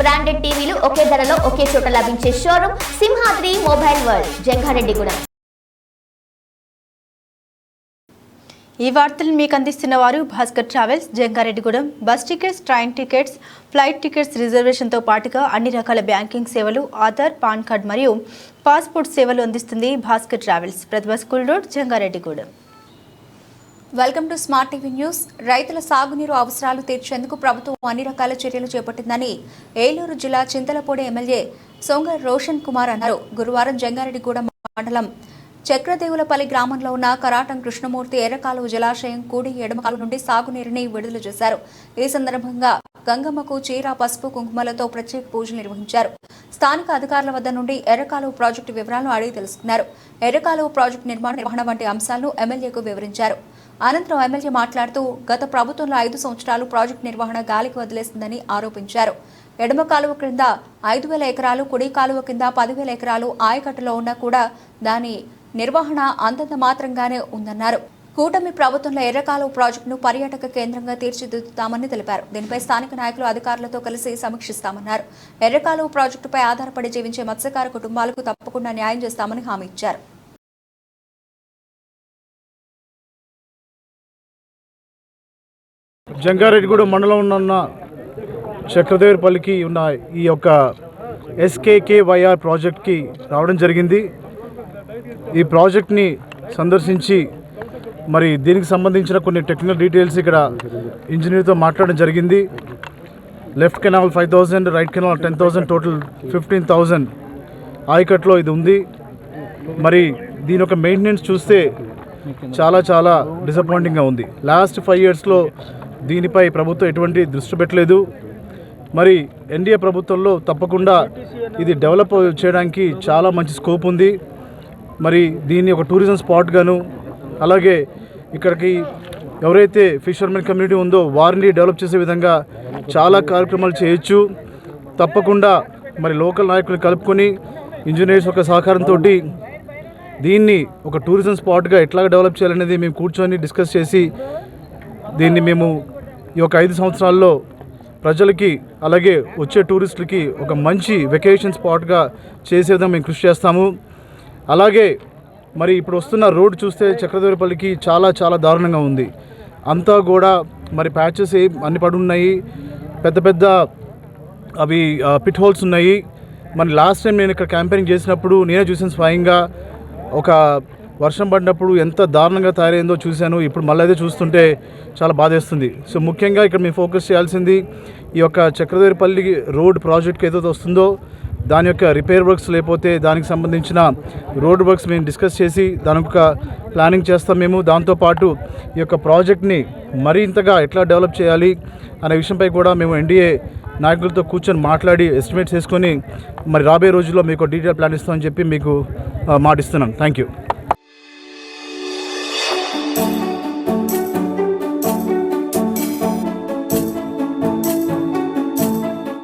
Branded టీవీలు ఒకే ధరలో ఒకే చోట లభించే showroom Simhadri mobile world Jangareddygudem. ఈ వార్తలు మీకు అందిస్తున్న వారు Bhaskar travels Jangareddygudem. Bus tickets train tickets flight tickets రిజర్వేషన్తో పాటుగా అన్ని రకాల బ్యాంకింగ్ సేవలు ఆధార్ పాన్ కార్డ్ మరియు పాస్పోర్ట్ సేవలు అందిస్తుంది Bhaskar travels. Pratibha school road Jangareddygudem. Welcome to smart TV news. రైతుల సాగునీరు అవసరాలు తీర్చేందుకు ప్రభుత్వం అన్ని రకాల చర్యలు చేపట్టిందని ఏలూరు జిల్లా చింతలపూడి ఎమ్మెల్యే సొంగ రోషన్ కుమార్ అన్నారు. గురువారం జంగారెడ్డిగూడెం మండలం చక్రదేవులపల్లి గ్రామంలో ఉన్న కరాటం కృష్ణమూర్తి ఎర్రకాలువ జలాశయం కూడి ఎడమకాలు నుండి సాగునీరుని విడుదల చేశారు. ఈ సందర్భంగా గంగమ్మకు చీర పసుపు కుంకుమలతో ప్రత్యేక పూజలు నిర్వహించారు. స్థానిక అధికారుల వద్ద నుండి ఎర్రకాలువ ప్రాజెక్టు వివరాలను అడిగి తెలుసుకున్నారు. ఎర్రకాలువ ప్రాజెక్టు నిర్మాణ నిర్వహణ వంటి అంశాలను ఎమ్మెల్యేకు వివరించారు. అనంతరం ఎమ్మెల్యే మాట్లాడుతూ గత ప్రభుత్వంలో ఐదు సంవత్సరాలు ప్రాజెక్టు నిర్వహణ గాలికి వదిలేసిందని ఆరోపించారు. ఎడమ కాలువ క్రింద ఐదు వేల ఎకరాలు కుడి కాలువ కింద పదివేల ఎకరాలు ఆయకట్టులో ఉన్నా కూడా దాని నిర్వహణ అంతంత మాత్రంగానే ఉందన్నారు. కూటమి ప్రభుత్వంలో ఎర్రకాలువ ప్రాజెక్టును పర్యాటక కేంద్రంగా తీర్చిదిద్దుతామని తెలిపారు. దీనిపై స్థానిక నాయకులు అధికారులతో కలిసి సమీక్షిస్తామన్నారు. ఎర్రకాలువ ప్రాజెక్టుపై ఆధారపడి జీవించే మత్స్యకార కుటుంబాలకు తప్పకుండా న్యాయం చేస్తామని హామీ ఇచ్చారు. జంగారెడ్డిగూడెం మండలంలో ఉన్న చక్రదేవరపల్లికి ఉన్న ఈ యొక్క ఎస్కేకేవైఆర్ ప్రాజెక్ట్కి రావడం జరిగింది. ఈ ప్రాజెక్ట్ని సందర్శించి మరి దీనికి సంబంధించిన కొన్ని టెక్నికల్ డీటెయిల్స్ ఇక్కడ ఇంజనీర్తో మాట్లాడడం జరిగింది. Left canal five thousand right canal ten thousand total fifteen thousand ఆయకట్లో ఇది ఉంది. మరి దీని యొక్క మెయింటెనెన్స్ చూస్తే చాలా చాలా డిసప్పాయింటింగ్గా ఉంది. లాస్ట్ ఫైవ్ ఇయర్స్లో దీనిపై ప్రభుత్వం ఎటువంటి దృష్టి పెట్టలేదు. మరి ఎన్డీఏ ప్రభుత్వంలో తప్పకుండా ఇది డెవలప్ చేయడానికి చాలా మంచి స్కోప్ ఉంది. మరి దీన్ని ఒక టూరిజం స్పాట్ గాను అలాగే ఇక్కడికి ఎవరైతే ఫిషర్మెన్ కమ్యూనిటీ ఉందో వారిని డెవలప్ చేసే విధంగా చాలా కార్యక్రమాలు చేయొచ్చు. తప్పకుండా మరి లోకల్ నాయకులు కలుపుకొని ఇంజనీర్స్ యొక్క సహకారంతో దీన్ని ఒక టూరిజం స్పాట్గా ఎట్లా డెవలప్ చేయాలనేది మేము కూర్చొని డిస్కస్ చేసి దీన్ని మేము ఈ యొక్క ఐదు సంవత్సరాల్లో ప్రజలకి అలాగే వచ్చే టూరిస్టులకి ఒక మంచి వెకేషన్ స్పాట్గా చేసే విధంగా మేము కృషి చేస్తాము. అలాగే మరి ఇప్పుడు వస్తున్న రోడ్ చూస్తే చక్రధరపల్లికి చాలా చాలా దారుణంగా ఉంది. అంతా కూడా మరి ప్యాచెస్ అన్ని పడి ఉన్నాయి. పెద్ద పెద్ద అవి పిట్ హోల్స్ ఉన్నాయి. మరి లాస్ట్ టైం నేను ఇక్కడ క్యాంపెయినింగ్ చేసినప్పుడు నేనే చూసాను స్వయంగా ఒక వర్షం పడినప్పుడు ఎంత దారుణంగా తయారైందో చూశాను. ఇప్పుడు మళ్ళీ అదే చూస్తుంటే చాలా బాధేస్తుంది. సో ముఖ్యంగా ఇక్కడ మేము ఫోకస్ చేయాల్సింది ఈ యొక్క చక్రధరిపల్లి రోడ్ ప్రాజెక్ట్కి ఏదైతే వస్తుందో దాని యొక్క రిపేర్ వర్క్స్ లేకపోతే దానికి సంబంధించిన రోడ్ వర్క్స్ మేము డిస్కస్ చేసి దాని యొక్క ప్లానింగ్ చేస్తాం మేము. దాంతోపాటు ఈ యొక్క ప్రాజెక్ట్ని మరింతగా ఎట్లా డెవలప్ చేయాలి అనే విషయంపై కూడా మేము ఎన్డీఏ నాయకులతో కూర్చొని మాట్లాడి ఎస్టిమేట్స్ వేసుకొని మరి రాబోయే రోజుల్లో మీకు డీటెయిల్ ప్లాన్ ఇస్తామని చెప్పి మీకు మాటిస్తున్నాం. Thank you.